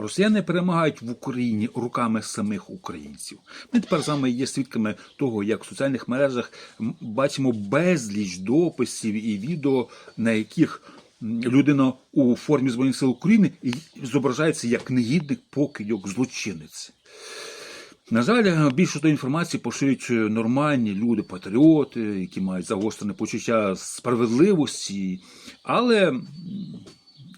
Росіяни перемагають в Україні руками самих українців. Ми тепер вами є свідками того, як в соціальних мережах бачимо безліч дописів і відео, на яких людина у формі Збройних сил України зображається як негідник, покидьок, злочинець. На жаль, більшу тої інформації поширюють нормальні люди, патріоти, які мають загострене почуття справедливості, але,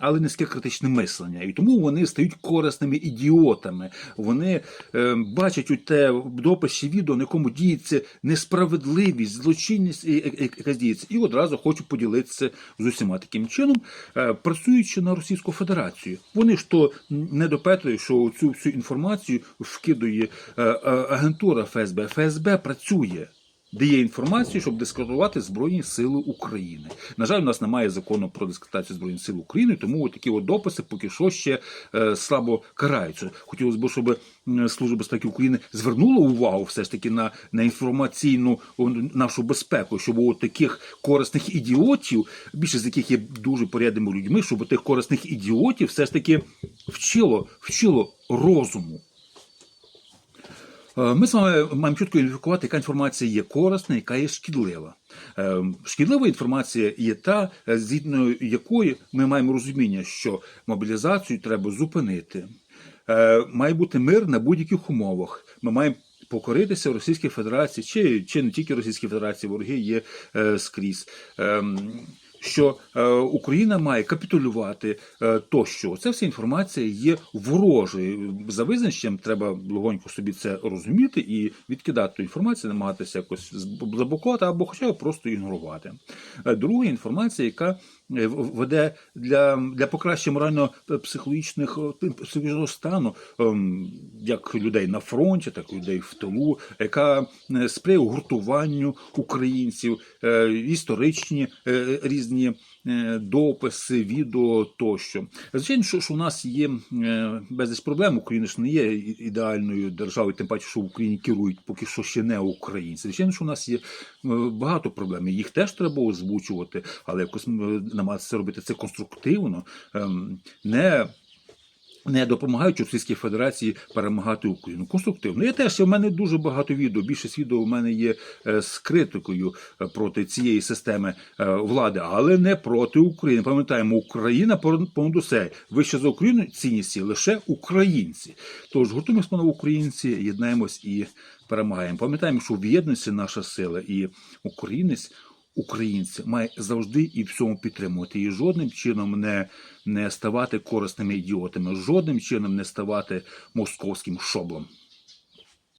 але низьке критичне мислення. І тому вони стають корисними ідіотами. Вони е, бачать у те в дописі відео, на якому діється несправедливість, злочинність, і- якась діється, і одразу хочуть поділитися з усіма таким чином, е, працюючи на Російську Федерацію. Вони ж то не допитують, що цю всю інформацію вкидує е, е, агентура ФСБ. ФСБ працює. Дає інформацію, щоб дискредитувати Збройні Сили України. На жаль, у нас немає закону про дискредитацію Збройних сил України, тому такі от дописи поки що ще е, слабо караються. Хотілося б, щоб Служба безпеки України звернула увагу все ж таки на, на інформаційну нашу безпеку, щоб у таких корисних ідіотів, більшість з яких є дуже порядними людьми, щоб тих корисних ідіотів все ж таки вчило, вчило розуму. Е, Ми з вами маємо чітко ідентифікувати, яка інформація є корисна, яка є шкідлива. Е, Шкідлива інформація є та, е, згідно якої ми маємо розуміння, що мобілізацію треба зупинити. Має бути мир на будь-яких умовах. Ми маємо покоритися Російській Федерації, чи, чи не тільки Російській Федерації, вороги є скрізь. Що е, Україна має капітулювати е, тощо. Це вся інформація є ворожою. За визначенням треба легонько собі це розуміти і відкидати ту інформацію, намагатися якось заблокувати або хоча б просто ігнорувати. Е, Друга інформація, яка веде для, для покращення морально-психологічних психологічного стану ем, як людей на фронті, так і людей в тилу, яка сприяє гуртуванню українців, історичні е, різні е, дописи, відео тощо. Звичайно, що, що у нас є е, безліч проблем. Україна ж не є ідеальною державою, тим паче, що в Україні керують поки що ще не українці. Звичайно, що у нас є е, багато проблем. Їх теж треба озвучувати, але якось намагатися робити це конструктивно, ем, не не допомагають Російській Федерації перемагати Україну. Конструктивно. Я теж в мене дуже багато відео. Більшість відео у мене є е, з критикою е, проти цієї системи е, влади, але не проти України. Пам'ятаємо, Україна понад усе. Вище за Україну цінності лише українці. Тож гуртуємося пане українці, єднаємось і перемагаємо. Пам'ятаємо, що в єдності наша сила і українець. Українці має завжди і всьому підтримувати і жодним чином не, не ставати корисними ідіотами, жодним чином не ставати московським шоблом.